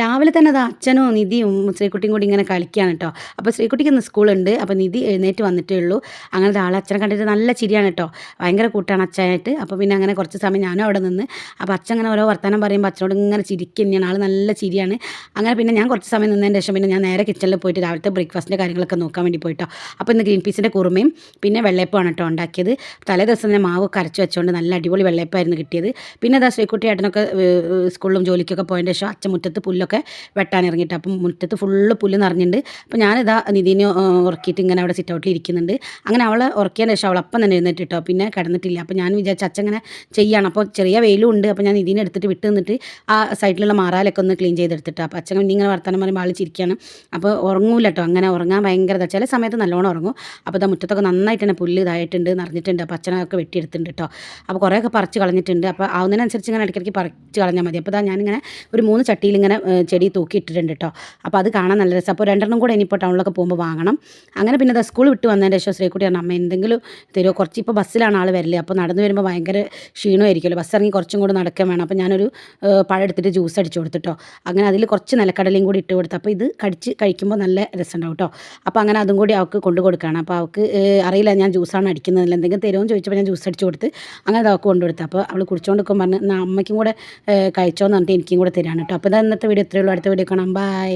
രാവിലെ തന്നെ അത് അച്ഛനും നിധിയും ശ്രീകുട്ടിയും കൂടി ഇങ്ങനെ കളിക്കുകയാണ് കേട്ടോ അപ്പോൾ ശ്രീകുട്ടിക്ക് ഇന്ന് സ്കൂളുണ്ട്. അപ്പോൾ നിധി എഴുന്നേറ്റ് വന്നിട്ടേ ഉള്ളൂ. അങ്ങനത്തെ ആളെ അച്ഛനെ കണ്ടിട്ട് നല്ല ചിരിയാണ് കേട്ടോ ഭയങ്കര കൂട്ടാണ് അച്ഛനായിട്ട്. അപ്പോൾ പിന്നെ അങ്ങനെ കുറച്ച് സമയം ഞാനും അവിടെ നിന്ന്. അപ്പോൾ അച്ഛൻ അങ്ങനെ ഓരോ വർത്തമാനം പറയുമ്പോൾ അച്ഛനോട് ഇങ്ങനെ ചിരിക്കുക ആൾ നല്ല ചിരിയാണ്. അങ്ങനെ പിന്നെ ഞാൻ കുറച്ച് സമയം നിന്നതിന് ശേഷം പിന്നെ ഞാൻ നേരെ കിച്ചണിൽ പോയിട്ട് രാവിലത്തെ ബ്രേക്ക്ഫാസ്റ്റിന്റെ കാര്യങ്ങളൊക്കെ നോക്കാൻ വേണ്ടി പോയിട്ടോ അപ്പോൾ ഇന്ന് ഗ്രീൻ പീസിന്റെ കുറുമയും പിന്നെ വെള്ളയപ്പമാണ് കേട്ടോ ഉണ്ടാക്കിയത്. തലേ ദിവസം മാവ് കരച്ച് വെച്ചുകൊണ്ട് നല്ല അടിപൊളി വെള്ളയപ്പമായിരുന്നു കിട്ടിയത്. പിന്നെ അതാ ശ്രീക്കുട്ടി ഏട്ടനൊക്കെ സ്കൂളിലും ജോലിക്കൊക്കെ പോയതിന്റെ ശേഷം അച്ഛൻ മുറ്റത്ത് പുല്ലൊക്കെ വെട്ടാൻ ഇറങ്ങിയിട്ട്. അപ്പം മുറ്റത്ത് ഫുള്ള് പുല്ല് നിറഞ്ഞിട്ടുണ്ട് അപ്പോൾ ഞാനിതാ നിധിനെ ഉറക്കിയിട്ട് ഇങ്ങനെ അവിടെ സിറ്റ് ഔട്ടിൽ ഇരിക്കുന്നുണ്ട്. അങ്ങനെ അവളെ ഉറക്കിയതിന് ശേഷം അവൾ അപ്പം തന്നെ എഴുന്നേറ്റ് കേട്ടോ പിന്നെ കിടന്നിട്ടില്ല. അപ്പോൾ ഞാൻ വിചാരിച്ച അച്ഛൻ ഇങ്ങനെ ചെയ്യാണ്. അപ്പോൾ ചെറിയ വെയിലും ഉണ്ട്. അപ്പോൾ ഞാൻ നിധിനെ എടുത്തിട്ട് വിട്ട് നിന്നിട്ട് ആ സൈഡിലുള്ള മാറാലൊക്കെ ഒന്ന് ക്ലീൻ ചെയ്തെടുത്തിട്ട്. അപ്പോൾ അച്ഛൻ ഇങ്ങനെ വർത്തമാനം പറയുമ്പോൾ ആൾ അപ്പോൾ ഉറങ്ങൂല കേട്ടോ അങ്ങനെ ഉറങ്ങാൻ ഭയങ്കര ചില സമയത്ത് നല്ലോണം ഉറങ്ങും. അപ്പോൾ ഇതാ മുറ്റത്തൊക്കെ നന്നായിട്ട് തന്നെ പുല്ല് ഇതായിട്ടുണ്ട് നിറഞ്ഞിട്ടുണ്ട്. അപ്പോൾ അച്ഛനൊക്കെ വെട്ടിയെടുത്തിട്ടുണ്ട് കേട്ടോ അപ്പോൾ കുറേയൊക്കെ പറിച്ച് കളഞ്ഞിട്ടുണ്ട്. അപ്പോൾ ആവുന്നതിനനുസരിച്ച് ഇങ്ങനെ ഇടയ്ക്കിടയ്ക്ക് പറിച്ച് കളഞ്ഞാൽ മതി. അപ്പോൾ ഇതാ ഞാനിങ്ങനെ ഒരു മൂന്ന് ചട്ടിയിൽ ഇങ്ങനെ ചെടി തൂക്കി ഇട്ടിട്ടുണ്ട് കേട്ടോ അപ്പോൾ അത് കാണാൻ നല്ല രസം. അപ്പോൾ രണ്ടെണ്ണം കൂടെ ഇനിയിപ്പോൾ ടൗണിലൊക്കെ പോകുമ്പോൾ വാങ്ങണം. അങ്ങനെ പിന്നെ അത് സ്കൂൾ വിട്ട് വന്നതിന്റെ ശേഷം ശ്രീകുട്ടി പറഞ്ഞു അമ്മ എന്തെങ്കിലും തരുമോ കുറച്ച് ഇപ്പോൾ ബസ്സിലാണ് ആൾ വരൽ. അപ്പോൾ നടന്നു വരുമ്പോൾ ഭയങ്കര ക്ഷീണമായിരിക്കുമല്ലോ ബസ് ഇറങ്ങി കുറച്ചും കൂടെ നടക്കാൻ വേണം. അപ്പോൾ ഞാനൊരു പഴം എടുത്തിട്ട് ജ്യൂസ് അടിച്ചു കൊടുത്തിട്ടോ. അങ്ങനെ അതിൽ കുറച്ച് നിലക്കടലയും കൂടി ഇട്ട് കൊടുത്തു. അപ്പോൾ ഇത് കടിച്ച് കഴിക്കുമ്പോൾ നല്ല രസമുണ്ടാവും കേട്ടോ അപ്പോൾ അങ്ങനെ അതും കൂടി അവൾക്ക് കൊണ്ടു കൊടുക്കുകയാണ് അപ്പോൾ അവൾക്ക് അറിയില്ല ഞാൻ ജ്യൂസാണ് അടിക്കുന്നതിൽ എന്തെങ്കിലും തരുമെന്ന് ചോദിച്ചപ്പോൾ ഞാൻ ജ്യൂസ് അടിച്ചു കൊടുത്ത് അങ്ങനെ അത് അവൾക്ക് കൊണ്ടു കൊടുത്തു. അപ്പോൾ അവൾ കുടിച്ചുകൊണ്ട് നിൽക്കുമ്പോൾ പറഞ്ഞ് "എന്നാ അമ്മയ്ക്കും കൂടെ കഴിച്ചോ കഴിച്ചോന്ന് പറഞ്ഞിട്ട് എനിക്കും കൂടെ തരാണ് കേട്ടോ അപ്പോൾ ഇതാ ഇന്നത്തെ വീഡിയോ ഇത്രയേ ഉള്ളൂ. അടുത്ത വീഡിയോ കാണാം. ബൈ